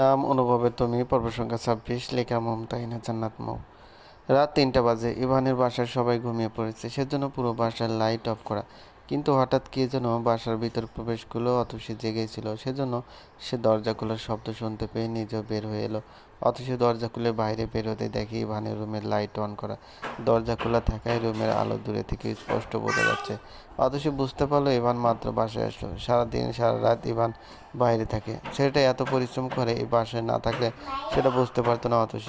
নাম অনুভবে তুমি, পর্ব সংখ্যা ছাব্বিশ, লেখা মমতাহিনা জান্নাত মৌ রাত তিনটা বাজে, ইভানের বাসার সবাই ঘুমিয়ে পড়েছে, সেজন্য পুরো বাসার লাইট অফ করা। কিন্তু হঠাৎ কি যেন বাসার ভিতর প্রবেশ করল সে জেগেছিল সেজন্য সে দরজা খোলার শব্দ শুনতে পেয়ে নিজেও বের হয়ে এলো। অথচ দরজা খুলে বাইরে বের হতে দেখে ইভানের রুমের লাইট অন করা। দরজা খোলা থাকায় রুমের আলো দূরে থেকে স্পষ্ট বোঝা যাচ্ছে। অথচ বুঝতে পারল ইভান মাত্র বাসায় আসলো। সারাদিন সারা রাত ইভান বাইরে থাকে। ছেলেটা এত পরিশ্রম করে এই বাসায় না থাকলে সেটা বুঝতে পারতো না অথচ।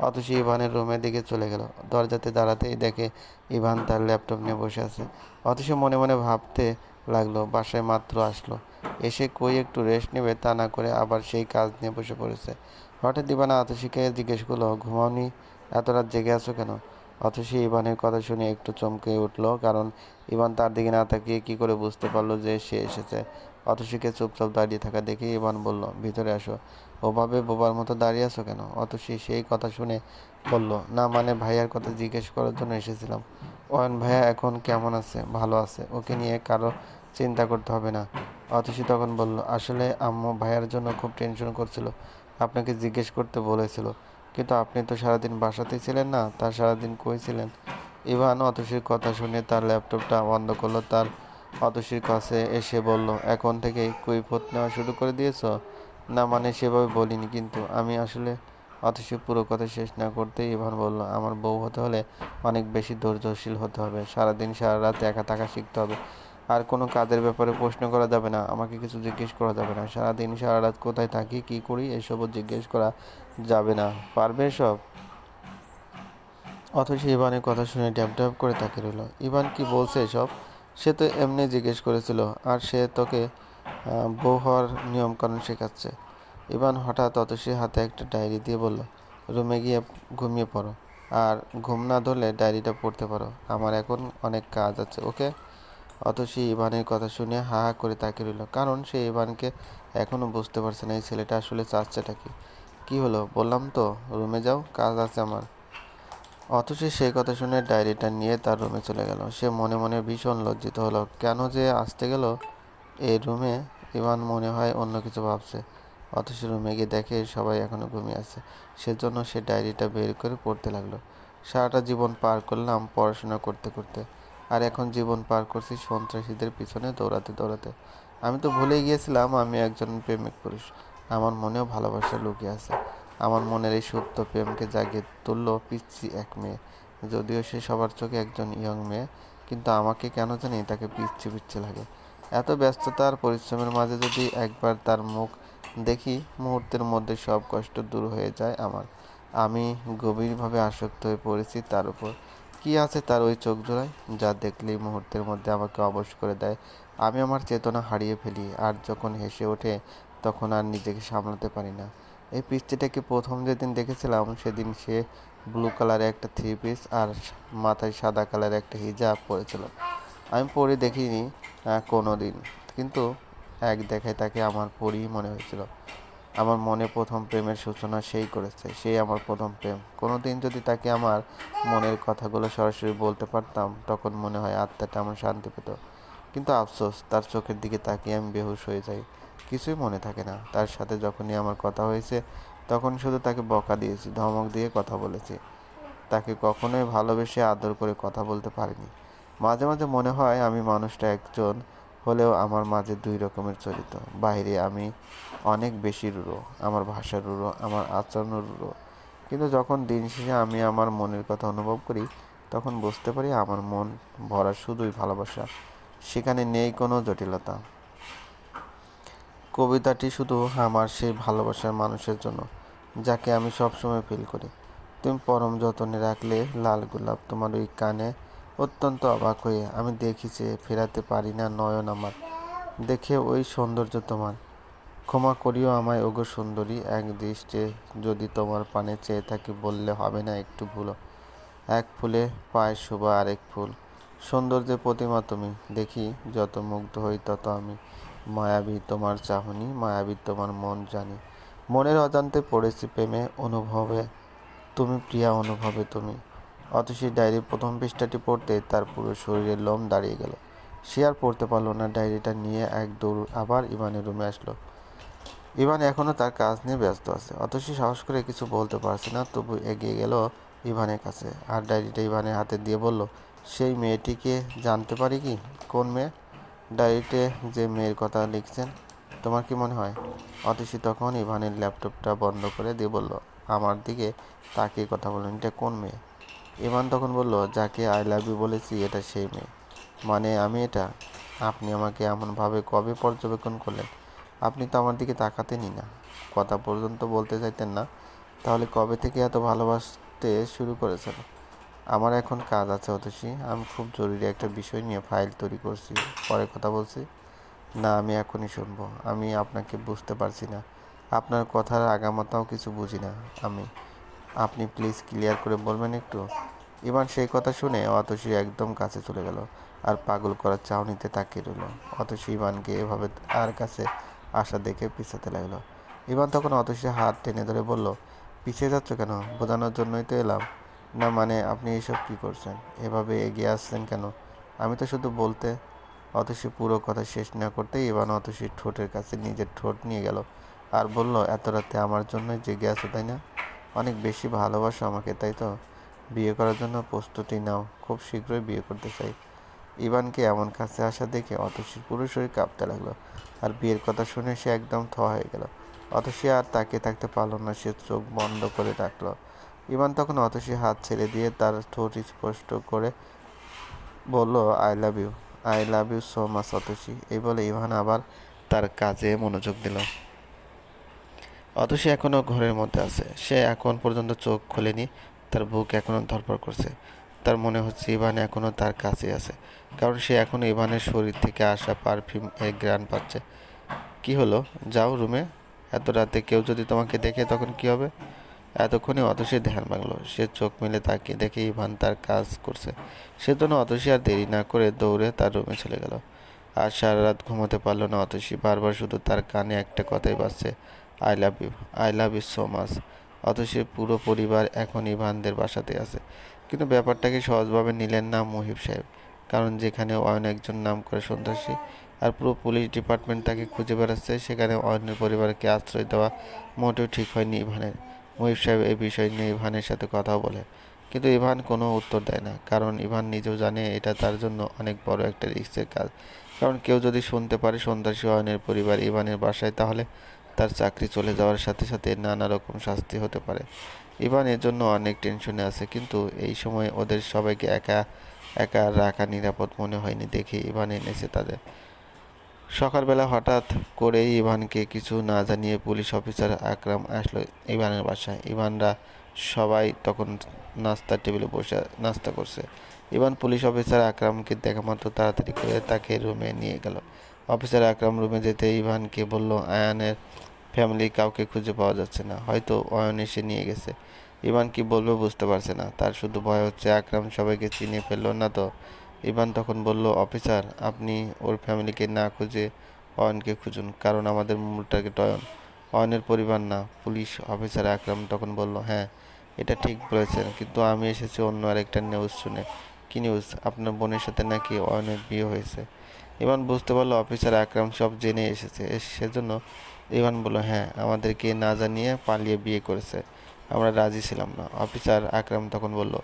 অথচ ইভানের রুমের দিকে চলে গেল। দরজাতে দাঁড়াতেই দেখে ইভান তার ল্যাপটপ নিয়ে বসে আছে। অথচ মনে মনে ভাবতে লাগল, বাসায় মাত্র আসলো। এসে কই একটু রেস্ট নেবে তা না করে আবার সেই কাজ নিয়ে বসে পড়েছে। হঠাৎ ইভান আতসীকে জিজ্ঞেস করল, ঘুমাওনি? এত রাত জেগে আছো কেন? অথচ ইভানের কথা শুনে একটু চমকে উঠল, কারণ ইভান তার দিকে না তাকিয়ে কি করে বুঝতে পারল যে সে এসেছে। অতসীকে চুপচাপ দাঁড়িয়ে থাকা দেখে ইভান বলল, ভিতরে আসো। ওভাবে বোবার মতো দাঁড়িয়ে আছো কেন? অতসী সেই কথা শুনে বলল, না মানে ভাইয়ার কথা জিজ্ঞেস করার জন্য এসেছিলাম। অয়ন ভাইয়া এখন কেমন আছে? ভালো আছে? ওকে নিয়ে কারও চিন্তা করতে হবে না। অতসী তখন বলল, আসলে আম্মু ভাইয়ার জন্য খুব টেনশন করছিল। আপনাকে জিজ্ঞেস করতে বলেছিল। কিন্তু আপনি তো সারাদিন বাসাতেই ছিলেন না, তার সারাদিন কই ছিলেন? ইভান অতসীর কথা শুনে তার ল্যাপটপটা বন্ধ করল, তার অতসীর কাছে এসে বলল, এখন থেকে কৈফত নেওয়া শুরু করে দিয়েছ? না মানে সেভাবে বলিনি, কিন্তু আমি আসলে অথচ পুরো কথা শেষ না করতেই ইভান বলল, আমার বউ হতে হলে অনেক বেশি ধৈর্যশীল হতে হবে। সারাদিন সারা রাত একা থাকা শিখতে হবে। আর কোনো কাজের ব্যাপারে প্রশ্ন করা যাবে না। আমাকে কিছু জিজ্ঞেস করা যাবে না। সারাদিন সারা রাত কোথায় থাকি, কী করি, এসবও জিজ্ঞেস করা যাবে না। পারবে সব অথচ ইভানের কথা শুনে ড্যাব ড্যাব করে তাকিয়ে রইল। ইভান কি বলছে এসব? সে তো এমনি জিজ্ঞেস করেছিল, আর সে তোকে বউ হওয়ার নিয়মকানুন শেখাচ্ছে। ইভান হঠাৎ অতসী হাতে একটা ডায়েরি দিয়ে বলল, রুমে গিয়ে ঘুমিয়ে পড়ো। আর ঘুম না ধরলে ডায়েরিটা পড়তে পারো। আমার এখন অনেক কাজ আছে, ওকে? অতসী ইভানের কথা শুনে হা হা করে তাকিয়ে রইল। কারণ সে ইভানকে এখনও বুঝতে পারছে না, এই ছেলেটা আসলে চাচ্ছেটা কি? কী হলো? বললাম তো, রুমে যাও, কাজ আছে আমার। অথচ সেই কথা শুনে ডায়েরিটা নিয়ে তার রুমে চলে গেল। সে মনে মনে ভীষণ লজ্জিত হলো। কেন যে আসতে গেল? এই রুমে? ইভান মনে হয় অন্য কিছু ভাবছে। অথচ রুমে গিয়ে দেখে সবাই এখনও ঘুমিয়ে আছে। সেজন্য সে ডায়েরিটা বের করে পড়তে লাগল। সারাটা জীবন পার করলাম পড়াশোনা করতে করতে। আর এখন জীবন পার করছি সন্ত্রাসীদের পিছনে দৌড়াতে দৌড়াতে। আমি তো ভুলেই গিয়েছিলাম, আমি একজন প্রেমিক পুরুষ। আমার মনেও ভালোবাসা লুকিয়ে আছে। আমার মনের এই সুপ্ত প্রেমকে জাগিয়ে তুললো পিচ্ছি এক মেয়ে। যদিও সে সবার চোখে একজন ইয়ং মেয়ে, কিন্তু আমাকে কেন জানি তাকে পিচ্ছি পিচ্ছি লাগে। এত ব্যস্ততার পরিশ্রমের মাঝে যদি একবার তার মুখ দেখি, মুহূর্তের মধ্যে সব কষ্ট দূর হয়ে যায় আমার। আমি গভীরভাবে আসক্ত হয়ে পড়েছি তার উপর। কি আছে তার ওই চোখ জোড়ায়? যা দেখলেই মুহূর্তের মধ্যে আমাকে অবশ করে দেয়। আমি আমার চেতনা হারিয়ে ফেলি আর যখন হেসে ওঠে, তখন আর নিজেকে সামলাতে পারি না। এই পিচ্চিটাকে প্রথম যেদিন দেখেছিলাম, সেদিন সে ব্লু কালারের একটা থ্রি পিস আর মাথায় সাদা কালারের একটা হিজাব পরেছিল। আমি পরে দেখিনি কোনো দিন কিন্তু এক দেখায় তাকে আমার পরই মনে হয়েছিল। আমার মনে প্রথম প্রেমের সূচনা সেই করেছে, সেই আমার প্রথম প্রেম। কোনো দিন যদি তাকে আমার মনের কথাগুলো সরাসরি বলতে পারতাম, তখন মনে হয় আত্মাটা আমার শান্তি পেত। কিন্তু আফসোস, তার চোখের দিকে তাকিয়ে আমি বেহুশ হয়ে যাই। কিছুই মনে থাকে না। তার সাথে যখনই আমার কথা হয়েছে, তখন শুধু তাকে বকা দিয়েছি, ধমক দিয়ে কথা বলেছি। তাকে কখনোই ভালোবেসে আদর করে কথা বলতে পারিনি। মাঝে মাঝে মনে হয় আমি মানুষটা একজন হলেও আমার মাঝে দুই রকমের চরিত্র। বাইরে আমি অনেক বেশি রুড়ো আমার ভাষা রুড়ো আমার আচরণ রুড়ো কিন্তু যখন দিন শেষে আমি আমার মনের কথা অনুভব করি, তখন বুঝতে পারি আমার মন ভরা শুধুই ভালোবাসা। সেখানে নেই কোনো জটিলতা। কবিতাটি শুধু আমার সেই ভালোবাসার মানুষের জন্য, যাকে আমি সবসময় ফিল করি। তুমি পরম যত্নে রাখলে লাল গোলাপ তোমার ওই কানে অত্যন্ত অবাক হয়ে আমি দেখি যে ফেরাতে পারি না নয়ন আমার। দেখে ওই সৌন্দর্য তোমার। ক্ষমা করিও আমায়, ওগো সুন্দরী, এক দৃষ্টে যদি তোমার পানে চেয়ে থাকি বললে হবে না একটু ভুলো এক ফুলে পায় শোভা আরেক ফুল। সৌন্দর্যের প্রতিমা তুমি। দেখি যত মুগ্ধ হই তত আমি। মায়াবী তোমার চাহনি, মায়াবী তোমার মন জানি। মনের অজান্তে পড়েছি প্রেমে, অনুভবে। তুমি প্রিয়া, অনুভবে তুমি। অতসী ডায়েরির প্রথম পৃষ্ঠাটি পড়তে তার পুরো শরীরের লোম দাঁড়িয়ে গেল। সে আর পড়তে পারল না, ডায়েরিটা নিয়ে এক দৌড় আবার ইমানের রুমে আসলো। ইভান এখনও তার কাজ নিয়ে ব্যস্ত আছে অতসী সাহস করে কিছু বলতে পারছে না, তবু এগিয়ে গেল ইভানের কাছে। আর ডায়েরিটা ইভানের হাতে দিয়ে বলল, সেই মেয়েটিকে জানতে পারি কি? কোন মেয়ে? ডায়েরিতে যে মেয়ের কথা লিখছেন, তোমার কি মনে হয়? অতসী তখন ইভানের ল্যাপটপটা বন্ধ করে দিয়ে বলল, আমার দিকে তাকিয়ে কথা বললেন এটা কোন মেয়ে? ইভান তখন বলল, যাকে আই লাভ ইউ বলেছি, এটা সেই মেয়ে। মানে আমি এটা? আপনি আমাকে এমনভাবে কবে পর্যবেক্ষণ করলেন? আপনি তো আমার দিকে তাকাতেনই না। কথা পর্যন্ত বলতে চাইতেন না। তাহলে কবে থেকে এত ভালোবাসতে শুরু করেছেন? আমার এখন কাজ আছে অতসী। আমি খুব জরুরি একটা বিষয় নিয়ে ফাইল তৈরি করছি। পরে কথা বলছি। না, আমি এখনই শুনব। আমি আপনাকে বুঝতে পারছি না। আপনার কথার আগামাতাও কিছু বুঝি না, আমি। আপনি প্লিজ ক্লিয়ার করে বলবেন একটু। ইমান সেই কথা শুনে অতসী একদম কাছে চলে গেল আর পাগল করার চাউনিতে তাকিয়ে রইল। অতসী ইমানকে এভাবে আর কাছে আসা দেখে পিছাতে লাগল। ইমান তখন অতসী হাত টেনে ধরে বলল, পিছিয়ে যাচ্ছ কেন? বোঝানোর জন্যই তো এলাম। না মানে আপনি এসব কী করছেন? এভাবে এগিয়ে আসছেন কেন? আমি তো শুধু বলতে অতসী পুরো কথা শেষ না করতেই ইভান অতসীর ঠোঁটের কাছে নিজের ঠোঁট নিয়ে গেল। আর বলল, এত রাতে আমার জন্যই জেগে আছো, তাই না? অনেক বেশি ভালোবাসো আমাকে, তাই তো? বিয়ে করার জন্য প্রস্তুতি নাও, খুব শীঘ্রই বিয়ে করতে চাই। ইভানকে এমন কাছে আসা দেখে অতসীর পুরো শরীর কাঁপতে লাগল আর বিয়ের কথা শুনে সে একদম থ হয়ে গেল। অতসী আর তাকিয়ে থাকতে পারল না, সে চোখ বন্ধ করে ডাকলো ইভান তখন অতসী হাত ছেড়ে দিয়ে তার ঠোঁট স্পষ্ট করে বলল I love you I love you so much Atasi. এই বলে ইভান আবার তার কাজে মনোযোগ দিল। অতসী এখনও ঘরের মধ্যে আছে। সে এখন পর্যন্ত চোখ খোলেনি, তার বুক এখনও ধরপড় করছে। তার মনে হচ্ছে ইভান এখনও তার কাছে আছে, কারণ সে এখন ইভানের শরীর থেকে আসা পারফিউম এর গ্রান পাচ্ছে। কি হলো? যাও রুমে। এত রাতে কেউ যদি তোমাকে দেখে তখন কি হবে? এতক্ষণে অতসীর ধ্যান ভাঙলো। সে চোখ মেলে তাকিয়ে দেখে ইভান তার কাজ করছে। সে সেজন্য অতসী আর দেরি না করে দৌড়ে তার রুমে চলে গেল। আর সারা রাত ঘুমোতে পারল না অতসী। বারবার শুধু তার কানে একটা কথাই বাজছে। I love you I love you so much অতসীর পুরো পরিবার এখন ইভানদের বাসাতে আছে। কিন্তু ব্যাপারটাকে সহজভাবে নিলেন না মুহিব সাহেব? কারণ যেখানে অয়ন একজন নাম করে সন্ত্রাসী আর পুরো পুলিশ ডিপার্টমেন্ট তাকে খুঁজে বেড়াচ্ছে, সেখানে অয়নের পরিবারকে আশ্রয় দেওয়া মোটেও ঠিক হয়নি ইভানের। মুহিব সাহেব এই বিষয় নিয়ে ইভানের সাথে কথাও বলে। কিন্তু ইভান কোনো উত্তর দেয় না, কারণ ইভান নিজেও জানে এটা তার জন্য অনেক বড় একটা রিস্কের কাজ। কারণ কেউ যদি শুনতে পারে সন্ত্রাসী অয়নের পরিবার ইভানের বাসায়, তাহলে তার চাকরি চলে যাওয়ার সাথে সাথে নানা রকম শাস্তি হতে পারে। ইভান এর জন্য অনেক টেনশনে আছে, কিন্তু এই সময় ওদের সবাইকে একা একা রাখা নিরাপদ মনে হয়নি দেখে ইভান এনেছে তাদের। সকালবেলা হঠাৎ করেই ইভানকে কিছু না জানিয়ে পুলিশ অফিসার আকরাম আসলো ইভানের বাসায়। ইভানরা সবাই তখন নাস্তার টেবিলে বসে, নাস্তা করছে। ইভান পুলিশ অফিসার আকরামকে দেখা মাত্র তাড়াতাড়ি করে তাকে রুমে নিয়ে গেল। অফিসার আকরাম রুমে যেতে ইভানকে বলল, আয়ানের ফ্যামিলি কাউকে খুঁজে পাওয়া যাচ্ছে না। হয়তো অয়ন এসে নিয়ে গেছে। ইভান কি বলবে বুঝতে পারছে না। তার শুধু ভয় হচ্ছে, আকরাম সবাইকে চিনে ফেলল না তো? ইভান তখন বলল, অফিসার, আপনি ওর ফ্যামিলিকে না খুঁজে অয়নকে খুঁজুন, কারণ আমাদের মূল টার্গেট অয়ন। অয়নের পরিবার না, পুলিশ অফিসার আকরাম। তখন বলল হ্যাঁ এটা ঠিক বলেছেন, কিন্তু আমি এসেছি অন্য আরেকটা নিউজ শুনে। কী নিউজ? আপনার বোনের সাথে নাকি অয়নের বিয়ে হয়েছে? ইভান বুঝতে পারল অফিসার আকরাম সব জেনে এসেছে। সেজন্য ইভান বলল হ্যাঁ আমাদেরকে না জানিয়ে পালিয়ে বিয়ে করেছে। আমরা রাজি ছিলাম না। অফিসার আকরাম তখন বলল,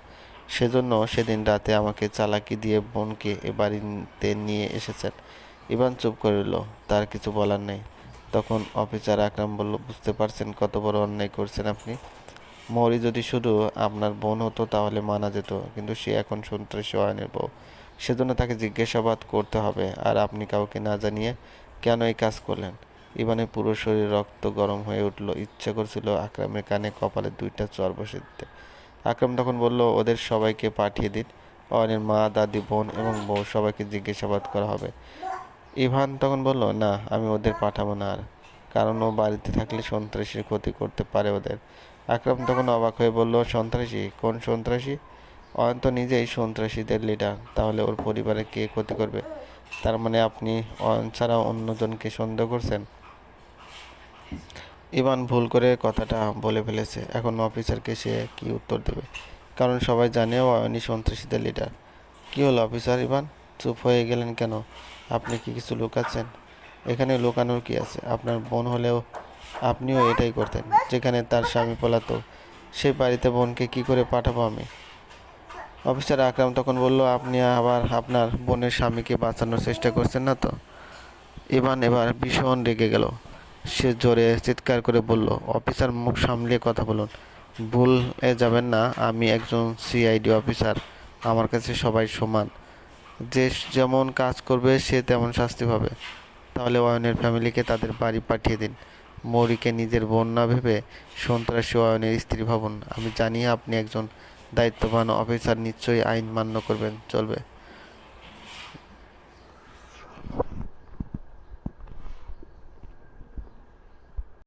সেজন্য সেদিন রাতে আমাকে চালাকি দিয়ে বোনকে এ বাড়িতে নিয়ে এসেছেন। ইভান চুপ করে রইল, তার কিছু বলার নেই। তখন অফিসার আকরাম বলল, বুঝতে পারছেন কত বড় অন্যায় করছেন আপনি? মৌরি যদি শুধু আপনার বোন হতো তাহলে মানা যেত, কিন্তু সে এখন সন্ত্রাসী অয়নের বউ। সেজন্য তাকে জিজ্ঞাসাবাদ করতে হবে। আর আপনি কাউকে না জানিয়ে কেন এই কাজ করলেন? ইভানের পুরো শরীর রক্ত গরম হয়ে উঠল। ইচ্ছা করছিল আকরামের কানে কপালে দুইটা চর বসে দিতে। আকরাম তখন বলল, ওদের সবাইকে পাঠিয়ে দিন। অয়নের মা, দাদি, বোন এবং বউ সবাইকে জিজ্ঞাসাবাদ করা হবে। ইভান তখন বলল, না, আমি ওদের পাঠাবো না আর। কারণ ও বাড়িতে থাকলে সন্ত্রাসীর ক্ষতি করতে পারে ওদের। আকরাম তখন অবাক হয়ে বলল, সন্ত্রাসী? কোন সন্ত্রাসী? অয়ন তো নিজেই সন্ত্রাসীদের লিডার তাহলে ওর পরিবারে কে ক্ষতি করবে? তার মানে আপনি অয়ন ছাড়া অন্যজনকে সন্দেহ করছেন? ইভান ভুল করে কথাটা বলে ফেলেছে। এখন অফিসারকে সে কি উত্তর দেবে? কারণ সবাই জানে অয়নই সন্ত্রাসীদের লিডার কি হলো অফিসার ইভান? চুপ হয়ে গেলেন কেন? আপনি কি কিছু লুকাচ্ছেন? এখানে লুকানোর কি আছে? আপনার বোন হলেও আপনিও এটাই করতেন, যেখানে তার স্বামী পলাতক। সেই বাড়িতে বোনকে কি করে পাঠাবো আমি? অফিসার আকরাম তখন বলল, আপনি আবার আপনার বোনের স্বামীকে বাঁচানোর চেষ্টা করছেন না তো? ইভান এবার ভীষণ রেগে গেল। সে জোরে চিৎকার করে বলল, অফিসার মুখ সামলিয়ে কথা বলুন। ভুলে যাবেন না, আমি একজন সিআইডি অফিসার। আমার কাছে সবাই সমান। যে যেমন কাজ করবে, সে তেমন শাস্তি পাবে। তাহলে অয়নের ফ্যামিলিকে তাদের বাড়ি পাঠিয়ে দিন। মৌরিকে নিজের বোন না ভেবে সন্ত্রাসী অয়নের স্ত্রী ভাবুন। আমি জানি আপনি একজন দায়িত্ববান অফিসার নিশ্চয়ই আইন মান্য করবেন চলবে।